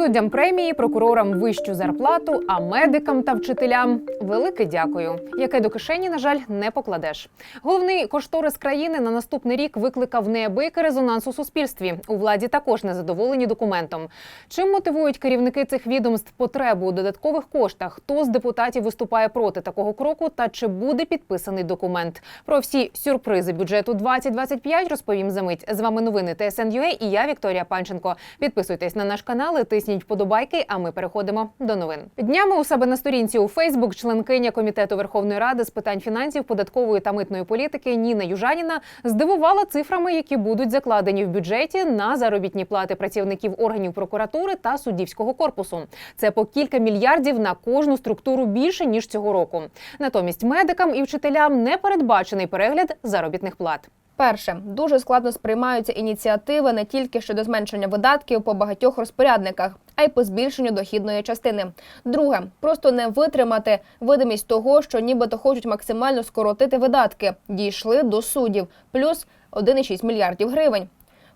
Суддям премії, прокурорам вищу зарплату, а медикам та вчителям велике дякую, яке до кишені, на жаль, не покладеш. Головний кошторис країни на наступний рік викликав неабиякий резонанс у суспільстві. У владі також незадоволені документом. Чим мотивують керівники цих відомств потребу у додаткових коштах? Хто з депутатів виступає проти такого кроку? Та чи буде підписаний документ? Про всі сюрпризи бюджету 2025 розповім за мить. З вами новини ТСНЮА і я Вікторія Панченко. Підписуйтесь на наш канал, і тисніть вподобайки. А ми переходимо до новин. Днями у себе на сторінці у Фейсбук членкиня комітету Верховної Ради з питань фінансів, податкової та митної політики Ніна Южаніна здивувала цифрами, які будуть закладені в бюджеті на заробітні плати працівників органів прокуратури та суддівського корпусу. Це по кілька мільярдів на кожну структуру більше ніж цього року. Натомість медикам і вчителям не передбачений перегляд заробітних плат. Перше, дуже складно сприймаються ініціативи не тільки щодо зменшення видатків по багатьох розпорядниках, а й по збільшенню дохідної частини. Друге, просто не витримати видимість того, що нібито хочуть максимально скоротити видатки. Дійшли до суддів плюс 1,6 мільярдів гривень.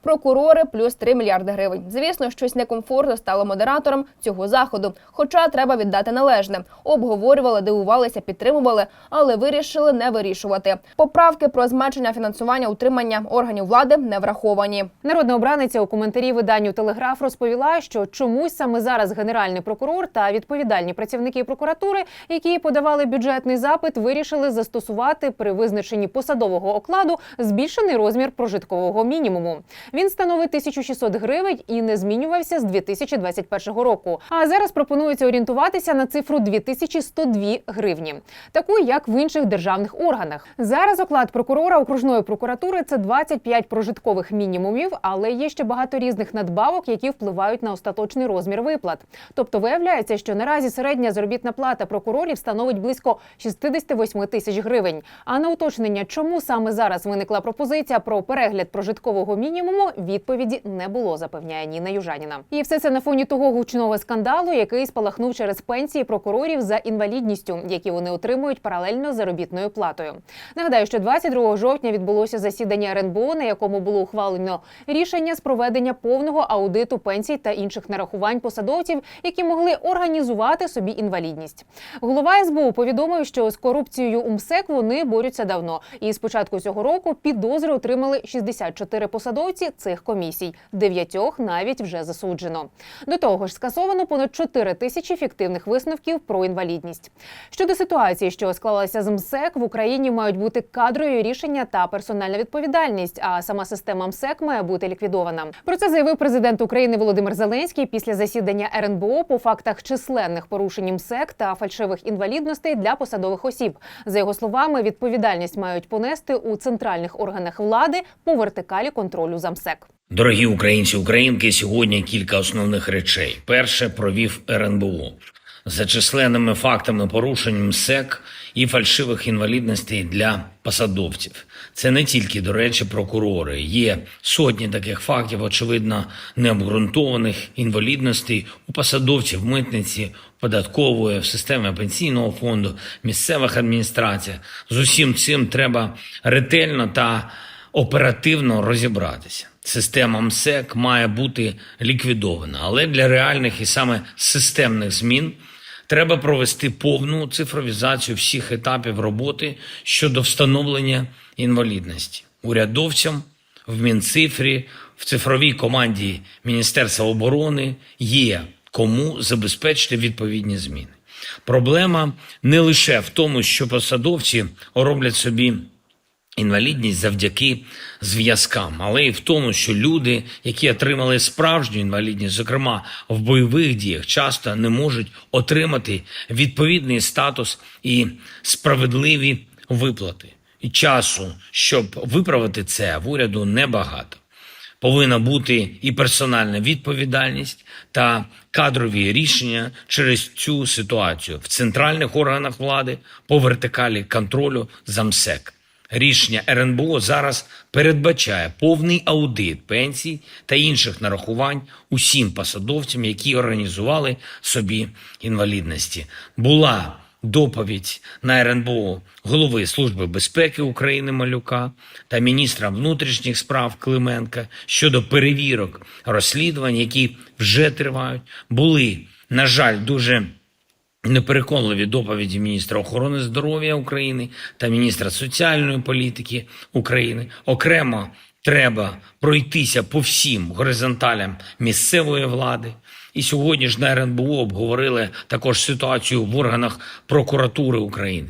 Прокурори плюс 3 мільярди гривень. Звісно, щось некомфортно стало модератором цього заходу. Хоча треба віддати належне. Обговорювали, дивувалися, підтримували, але вирішили не вирішувати. Поправки про зменшення фінансування утримання органів влади не враховані. Народна обраниця у коментарі виданню Телеграф розповіла, що чомусь саме зараз генеральний прокурор та відповідальні працівники прокуратури, які подавали бюджетний запит, вирішили застосувати при визначенні посадового окладу збільшений розмір прожиткового мінімуму. Він становить 1600 гривень і не змінювався з 2021 року. А зараз пропонується орієнтуватися на цифру 2102 гривні, таку як в інших державних органах. Зараз оклад прокурора окружної прокуратури це 25 прожиткових мінімумів, але є ще багато різних надбавок, які впливають на остаточний розмір виплат. Тобто виявляється, що наразі середня заробітна плата прокурорів становить близько 68 тисяч гривень. А на уточнення, чому саме зараз виникла пропозиція про перегляд прожиткового мінімуму, відповіді не було, запевняє Ніна Южаніна. І все це на фоні того гучного скандалу, який спалахнув через пенсії прокурорів за інвалідністю, які вони отримують паралельно з заробітною платою. Нагадаю, що 22 жовтня відбулося засідання РНБО, на якому було ухвалено рішення з проведення повного аудиту пенсій та інших нарахувань посадовців, які могли організувати собі інвалідність. Голова СБУ повідомив, що з корупцією у МСЕК вони борються давно, і з початку цього року підозри отримали 64 посадовці цих комісій. Дев'ятьох навіть вже засуджено. До того ж, скасовано понад 4 тисячі фіктивних висновків про інвалідність. Щодо ситуації, що склалася з МСЕК, в Україні мають бути кадрові рішення та персональна відповідальність. А сама система МСЕК має бути ліквідована. Про це заявив президент України Володимир Зеленський після засідання РНБО по фактах численних порушень МСЕК та фальшивих інвалідностей для посадових осіб. За його словами, відповідальність мають понести у центральних органах влади по вертикалі контролю за МСЕК. Дорогі українці, українки, сьогодні кілька основних речей. Перше провів РНБО за численними фактами порушень МСЕК і фальшивих інвалідностей для посадовців. Це не тільки, до речі, прокурори. Є сотні таких фактів, очевидно, необґрунтованих інвалідностей у посадовців митниці, податкової, в системі пенсійного фонду, місцевих адміністраціях. З усім цим треба ретельно та оперативно розібратися. Система МСЕК має бути ліквідована, але для реальних і саме системних змін треба провести повну цифровізацію всіх етапів роботи щодо встановлення інвалідності урядовцям в Мінцифрі, в цифровій команді Міністерства оборони є кому забезпечити відповідні зміни. Проблема не лише в тому, що посадовці роблять собі інвалідність завдяки зв'язкам, але й в тому, що люди, які отримали справжню інвалідність, зокрема в бойових діях, часто не можуть отримати відповідний статус і справедливі виплати. І часу, щоб виправити це, в уряду небагато. Повинна бути і персональна відповідальність та кадрові рішення через цю ситуацію в центральних органах влади по вертикалі контролю за МСЕК. Рішення РНБО зараз передбачає повний аудит пенсій та інших нарахувань усім посадовцям, які організували собі інвалідності. Була доповідь на РНБО голови Служби безпеки України Малюка та міністра внутрішніх справ Клименка щодо перевірок розслідувань, які вже тривають, були, на жаль, дуже непереконливі доповіді міністра охорони здоров'я України та міністра соціальної політики України. Окремо треба пройтися по всім горизонталям місцевої влади. І сьогодні ж на РНБО обговорили також ситуацію в органах прокуратури України.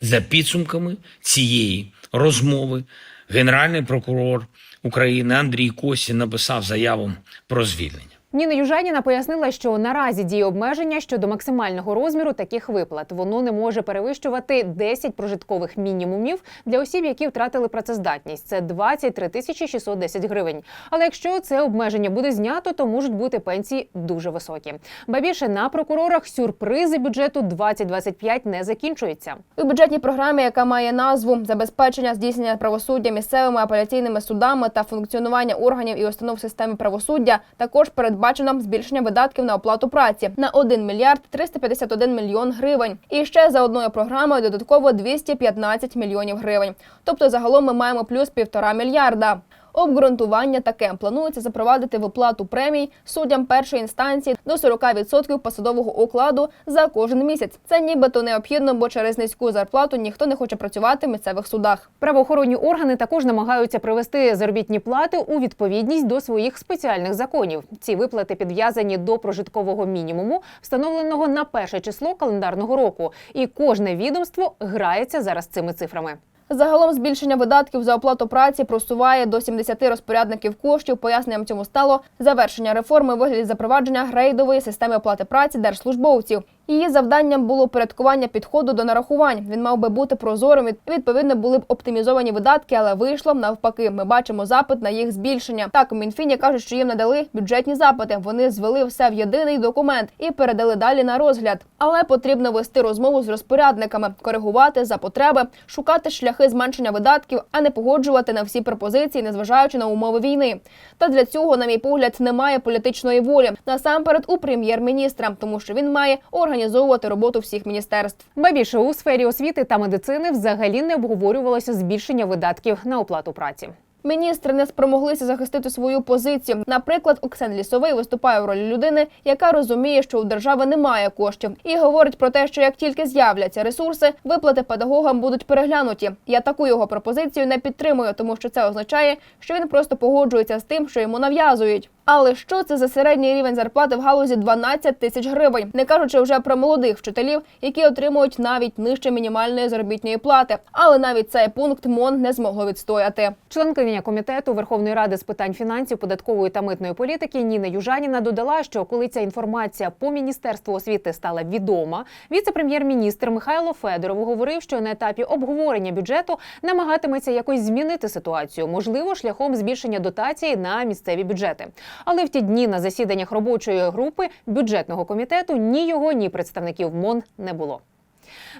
За підсумками цієї розмови генеральний прокурор України Андрій Косін написав заяву про звільнення. Ніна Южаніна пояснила, що наразі діє обмеження щодо максимального розміру таких виплат. Воно не може перевищувати 10 прожиткових мінімумів для осіб, які втратили працездатність. Це 23 тисячі 610 гривень. Але якщо це обмеження буде знято, то можуть бути пенсії дуже високі. Ба більше на прокурорах сюрпризи бюджету 2025 не закінчуються. У бюджетній програмі, яка має назву забезпечення здійснення правосуддя місцевими апеляційними судами та функціонування органів і установ системи правосуддя, також передбачено збільшення видатків на оплату праці на 1 мільярд 351 мільйон гривень. І ще за одною програмою додатково 215 мільйонів гривень. Тобто загалом ми маємо плюс півтора мільярда. Обґрунтування таке планується запровадити виплату премій суддям першої інстанції до 40% посадового окладу за кожен місяць. Це нібито необхідно, бо через низьку зарплату ніхто не хоче працювати в місцевих судах. Правоохоронні органи також намагаються привести заробітні плати у відповідність до своїх спеціальних законів. Ці виплати підв'язані до прожиткового мінімуму, встановленого на перше число календарного року. І кожне відомство грається зараз цими цифрами. Загалом збільшення видатків за оплату праці просуває до 70 розпорядників коштів. Поясненням цьому стало завершення реформи вигляді запровадження грейдової системи оплати праці держслужбовців. Її завданням було порядкування підходу до нарахувань. Він мав би бути прозорим. Відповідно, були б оптимізовані видатки, але вийшло навпаки. Ми бачимо запит на їх збільшення. Так у Мінфіні кажуть, що їм надали бюджетні запити. Вони звели все в єдиний документ і передали далі на розгляд. Але потрібно вести розмову з розпорядниками, коригувати за потреби, шукати шляхи зменшення видатків, а не погоджувати на всі пропозиції, незважаючи на умови війни. Та для цього, на мій погляд, немає політичної волі насамперед у прем'єр-міністра, тому що він має організовувати роботу всіх міністерств. Ба більше у сфері освіти та медицини взагалі не обговорювалося збільшення видатків на оплату праці. Міністри не спромоглися захистити свою позицію. Наприклад, Оксен Лісовий виступає в ролі людини, яка розуміє, що у держави немає коштів, і говорить про те, що як тільки з'являться ресурси, виплати педагогам будуть переглянуті. Я таку його пропозицію не підтримую, тому що це означає, що він просто погоджується з тим, що йому нав'язують. Але що це за середній рівень зарплати в галузі 12 тисяч гривень, не кажучи вже про молодих вчителів, які отримують навіть нижче мінімальної заробітної плати. Але навіть цей пункт МОН не змогло відстояти. Членкиня комітету Верховної ради з питань фінансів, податкової та митної політики Ніна Южаніна додала, що коли ця інформація по міністерству освіти стала відома, віце-прем'єр-міністр Михайло Федоров говорив, що на етапі обговорення бюджету намагатиметься якось змінити ситуацію, можливо, шляхом збільшення дотації на місцеві бюджети. Але в ті дні на засіданнях робочої групи бюджетного комітету ні його, ні представників МОН не було.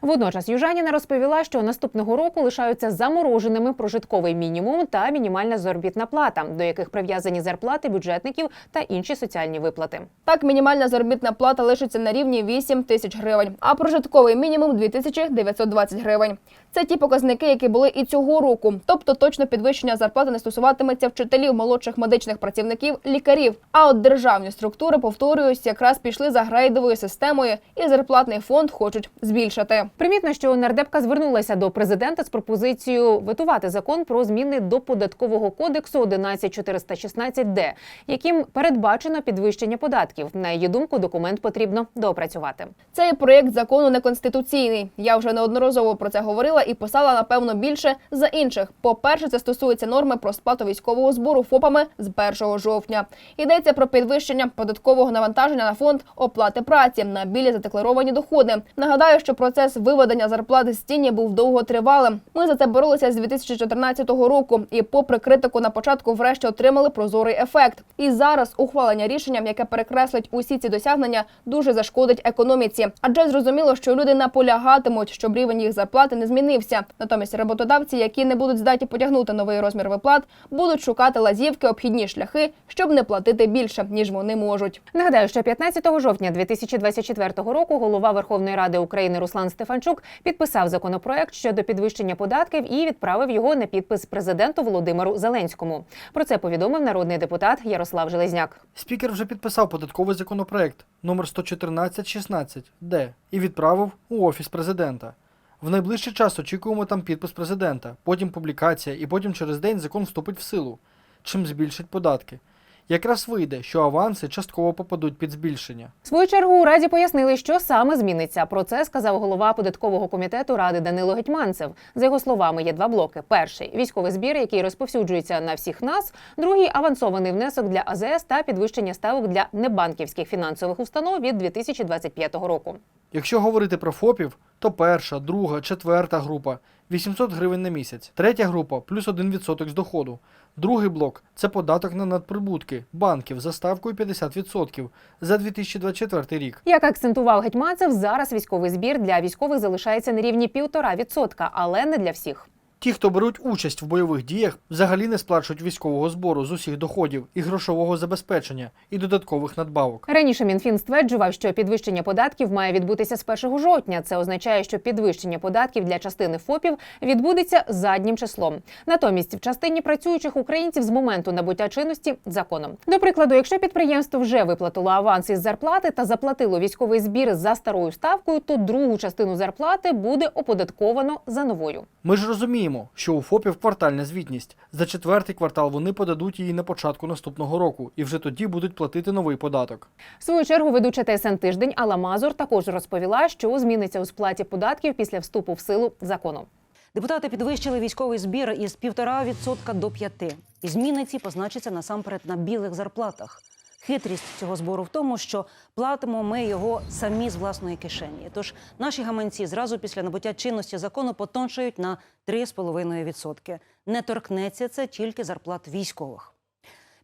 Водночас Южаніна розповіла, що наступного року лишаються замороженими прожитковий мінімум та мінімальна заробітна плата, до яких прив'язані зарплати бюджетників та інші соціальні виплати. Так, мінімальна заробітна плата лишиться на рівні 8 тисяч гривень, а прожитковий мінімум 2920 гривень. Це ті показники, які були і цього року. Тобто точно підвищення зарплати не стосуватиметься вчителів, молодших медичних працівників, лікарів. А от державні структури, повторююсь, якраз пішли за грейдовою системою, і зарплатний фонд хочуть збільшити. Примітно, що нардепка звернулася до президента з пропозицією ветувати закон про зміни до податкового кодексу 11416-д, яким передбачено підвищення податків. На її думку, документ потрібно доопрацювати. Цей проєкт закону неконституційний. Я вже неодноразово про це говорила і писала напевно більше за інших. По-перше, це стосується норми про сплату військового збору ФОПами з 1 жовтня. Йдеться про підвищення податкового навантаження на фонд оплати праці на білі задекларовані доходи. Нагадаю, що процес виведення зарплати з тіні був довготривалим. Ми за це боролися з 2014 року, і, попри критику на початку, врешті отримали прозорий ефект. І зараз ухвалення рішення, яке перекреслить усі ці досягнення, дуже зашкодить економіці. Адже зрозуміло, що люди наполягатимуть, щоб рівень їх зарплати не змінився. Натомість роботодавці, які не будуть здатні потягнути новий розмір виплат, будуть шукати лазівки, обхідні шляхи, щоб не платити більше ніж вони можуть. Нагадаю, що 15 жовтня 2024 року голова Верховної Ради України Руслан Стефанов Стефанчук підписав законопроект щодо підвищення податків і відправив його на підпис президенту Володимиру Зеленському. Про це повідомив народний депутат Ярослав Железняк. Спікер вже підписав податковий законопроект номер 11416 Д і відправив у офіс президента. В найближчий час очікуємо там підпис президента, потім публікація, і потім через день закон вступить в силу, чим збільшить податки. Якраз вийде, що аванси частково попадуть під збільшення. В свою чергу у раді пояснили, що саме зміниться. Про це сказав голова податкового комітету ради Данило Гетьманцев. За його словами, є два блоки: перший військовий збір, який розповсюджується на всіх нас. Другий авансований внесок для АЗС та підвищення ставок для небанківських фінансових установ від 2025 року. Якщо говорити про ФОПів, то перша, друга, четверта група 800 гривень на місяць. Третя група плюс 1% з доходу. Другий блок це податок на надприбутки банків за ставкою 50% за 2024 рік. Як акцентував Гетьманцев, зараз військовий збір для військових залишається на рівні 1,5%, але не для всіх. Ті, хто беруть участь в бойових діях, взагалі не сплачують військового збору з усіх доходів і грошового забезпечення і додаткових надбавок. Раніше Мінфін стверджував, що підвищення податків має відбутися з 1 жовтня. Це означає, що підвищення податків для частини ФОПів відбудеться заднім числом. Натомість, в частині працюючих українців з моменту набуття чинності законом. До прикладу, якщо підприємство вже виплатило аванс із зарплати та заплатило військовий збір за старою ставкою, то другу частину зарплати буде оподатковано за новою. Ми ж розуміємо, що у ФОПів квартальна звітність. За четвертий квартал вони подадуть її на початку наступного року і вже тоді будуть платити новий податок. В свою чергу ведуча ТСН тиждень Алла Мазур також розповіла, що зміниться у сплаті податків після вступу в силу закону. Депутати підвищили військовий збір із 1,5% до 5%. І зміни ці позначаться насамперед на білих зарплатах. Хитрість цього збору в тому, що платимо ми його самі з власної кишені. Тож наші гаманці зразу після набуття чинності закону потоншають на 3,5%. Не торкнеться це тільки зарплат військових.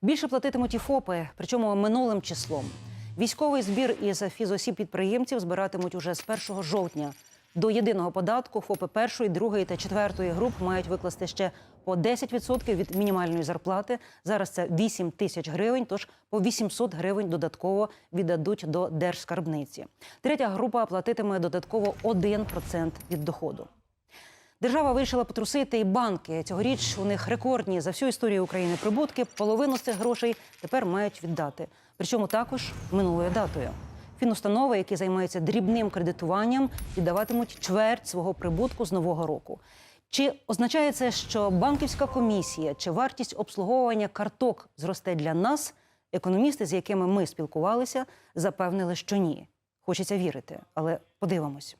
Більше платитимуть і ФОПи, причому минулим числом. Військовий збір із фізосіб підприємців збиратимуть уже з 1 жовтня. До єдиного податку ФОПи першої, другої та четвертої груп мають викласти ще по 10% від мінімальної зарплати. Зараз це 8 тисяч гривень, тож по 800 гривень додатково віддадуть до держскарбниці. Третя група платитиме додатково 1% від доходу. Держава вирішила потрусити і банки. Цьогоріч у них рекордні за всю історію України прибутки. Половину з цих грошей тепер мають віддати. Причому також минулою датою. Фінустанови, які займаються дрібним кредитуванням, віддаватимуть чверть свого прибутку з нового року. Чи означає це, що банківська комісія чи вартість обслуговування карток зросте для нас? Економісти, з якими ми спілкувалися, запевнили, що ні. Хочеться вірити, але подивимось.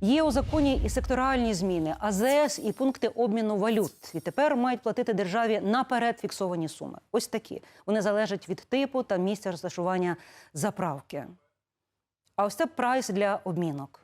Є у законі і секторальні зміни, АЗС і пункти обміну валют. Відтепер мають платити державі наперед фіксовані суми. Ось такі. Вони залежать від типу та місця розташування заправки. А ось це прайс для обмінок.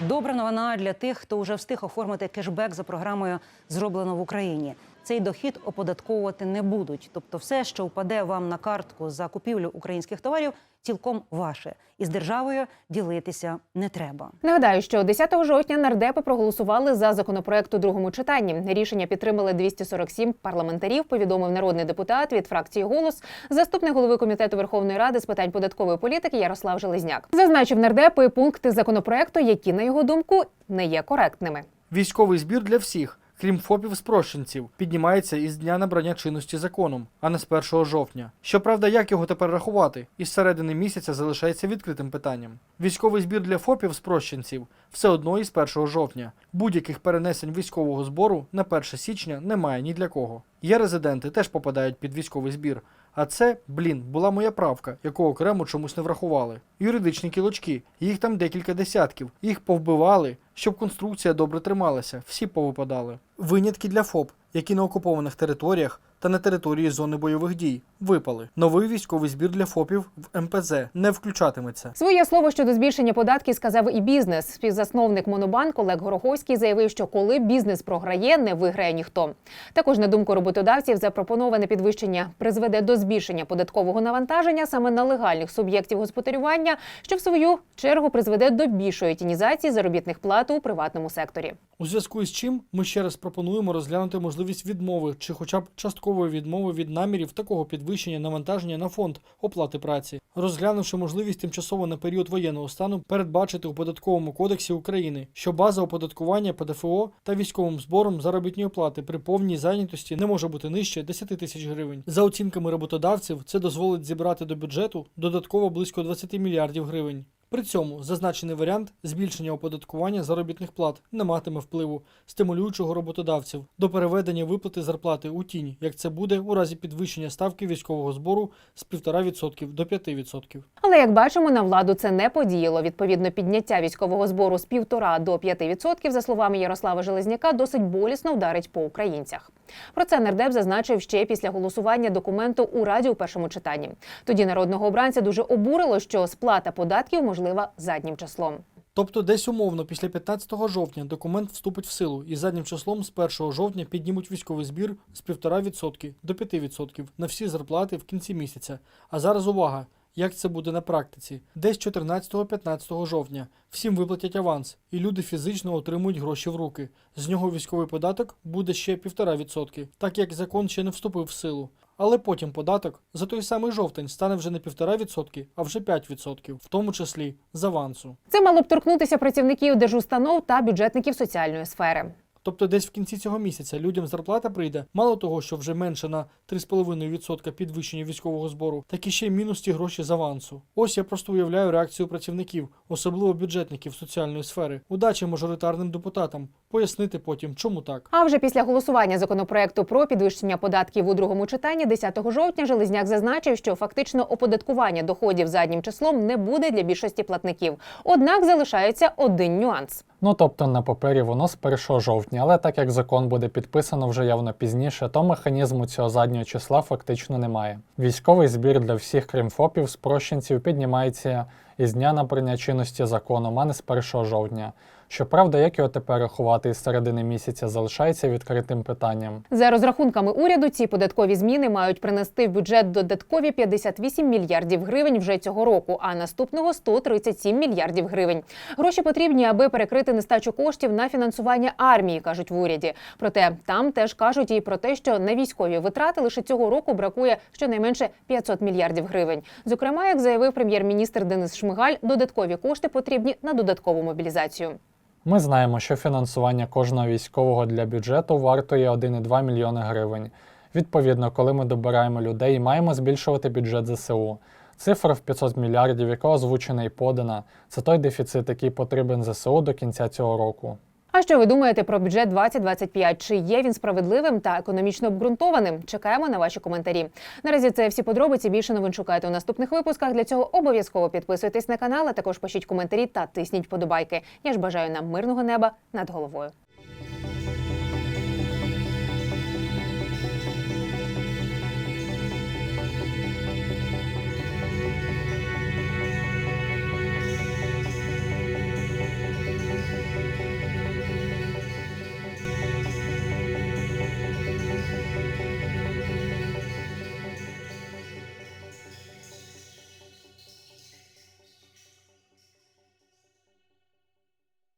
Добра новина для тих, хто вже встиг оформити кешбек за програмою Зроблено в Україні. Цей дохід оподатковувати не будуть. Тобто, все, що впаде вам на картку за купівлю українських товарів, цілком ваше. І з державою ділитися не треба. Нагадаю, що 10 жовтня нардепи проголосували за законопроект у другому читанні. Рішення підтримали 247 парламентарів. Повідомив народний депутат від фракції Голос, заступник голови комітету Верховної Ради з питань податкової політики Ярослав Железняк. Зазначив нардепи пункти законопроекту, які на його думку не є коректними. Військовий збір для всіх, крім ФОПів спрощенців, піднімається із дня набрання чинності законом, а не з 1 жовтня. Щоправда, як його тепер рахувати, із середини місяця залишається відкритим питанням. Військовий збір для ФОПів спрощенців все одно із 1 жовтня. Будь-яких перенесень військового збору на 1 січня немає ні для кого. Є резиденти теж попадають під військовий збір. А це, блін, була моя правка, яку окремо чомусь не врахували. Юридичні кілочки, їх там декілька десятків. Їх повбивали, щоб конструкція добре трималася, всі повипадали. Винятки для ФОП, які на окупованих територіях та на території зони бойових дій випали. Новий військовий збір для ФОПів в МПЗ не включатиметься. Своє слово щодо збільшення податків сказав і бізнес. Співзасновник Монобанк Олег Гороховський заявив, що коли бізнес програє, не виграє ніхто. Також на думку роботодавців, запропоноване підвищення призведе до збільшення податкового навантаження саме на легальних суб'єктів господарювання, що в свою чергу призведе до більшої тінізації заробітних плат у приватному секторі. У зв'язку із чим ми ще раз пропонуємо розглянути можливість відмови чи хоча б часткового принципової відмови від намірів такого підвищення навантаження на фонд оплати праці, розглянувши можливість тимчасово на період воєнного стану передбачити у податковому кодексі України, що база оподаткування ПДФО та військовим збором заробітної плати при повній зайнятості не може бути нижче 10 тисяч гривень. За оцінками роботодавців, це дозволить зібрати до бюджету додатково близько 20 мільярдів гривень. При цьому зазначений варіант збільшення оподаткування заробітних плат не матиме впливу, стимулюючого роботодавців до переведення виплати зарплати у тінь, як це буде у разі підвищення ставки військового збору з 1,5% до 5%. Але як бачимо, на владу це не подіяло. Відповідно, підняття військового збору з 1,5 до 5%, за словами Ярослава Железняка, досить болісно вдарить по українцях. Про це нардеп зазначив ще після голосування документу у раді у першому читанні. Тоді народного обранця дуже обурило, що сплата податків можлива заднім числом. Тобто десь умовно після 15 жовтня документ вступить в силу і заднім числом з 1 жовтня піднімуть військовий збір з 1,5% до 5% на всі зарплати в кінці місяця. А зараз увага! Як це буде на практиці? Десь 14-15 жовтня всім виплатять аванс, і люди фізично отримують гроші в руки. З нього військовий податок буде ще 1,5%, так як закон ще не вступив в силу. Але потім податок за той самий жовтень стане вже не 1,5%, а вже 5%, в тому числі з авансу. Це мало б торкнутися працівників держустанов та бюджетників соціальної сфери. Тобто десь в кінці цього місяця людям зарплата прийде мало того, що вже менше на 3,5% підвищення військового збору, так і ще й мінус ті гроші з авансу. Ось я просто уявляю реакцію працівників, особливо бюджетників соціальної сфери. Удачі мажоритарним депутатам пояснити потім, чому так. А вже після голосування законопроекту про підвищення податків у другому читанні 10 жовтня Железняк зазначив, що фактично оподаткування доходів заднім числом не буде для більшості платників. Однак залишається один нюанс. Ну тобто на папері воно з 1 жовтня, але так як закон буде підписано вже явно пізніше, то механізму цього заднього числа фактично немає. Військовий збір для всіх, крім ФОПів, спрощенців, піднімається із дня набрання чинності законом, а не з 1 жовтня. Щоправда, як його тепер рахувати із середини місяця, залишається відкритим питанням. За розрахунками уряду, ці податкові зміни мають принести в бюджет додаткові 58 мільярдів гривень вже цього року, а наступного 137 мільярдів гривень. Гроші потрібні, аби перекрити нестачу коштів на фінансування армії, кажуть в уряді. Проте там теж кажуть і про те, що на військові витрати лише цього року бракує щонайменше 500 мільярдів гривень. Зокрема, як заявив прем'єр-міністр Денис Шмигаль, додаткові кошти потрібні на додаткову мобілізацію. Ми знаємо, що фінансування кожного військового для бюджету вартує 1,2 мільйони гривень. Відповідно, коли ми добираємо людей, маємо збільшувати бюджет ЗСУ. Цифра в 500 мільярдів, яка озвучена і подана, це той дефіцит, який потрібен ЗСУ до кінця цього року. А що ви думаєте про бюджет 2025? Чи є він справедливим та економічно обґрунтованим? Чекаємо на ваші коментарі. Наразі це всі подробиці. Більше новин шукайте у наступних випусках. Для цього обов'язково підписуйтесь на канал, а також пишіть коментарі та тисніть подобайки. Я ж бажаю нам мирного неба над головою.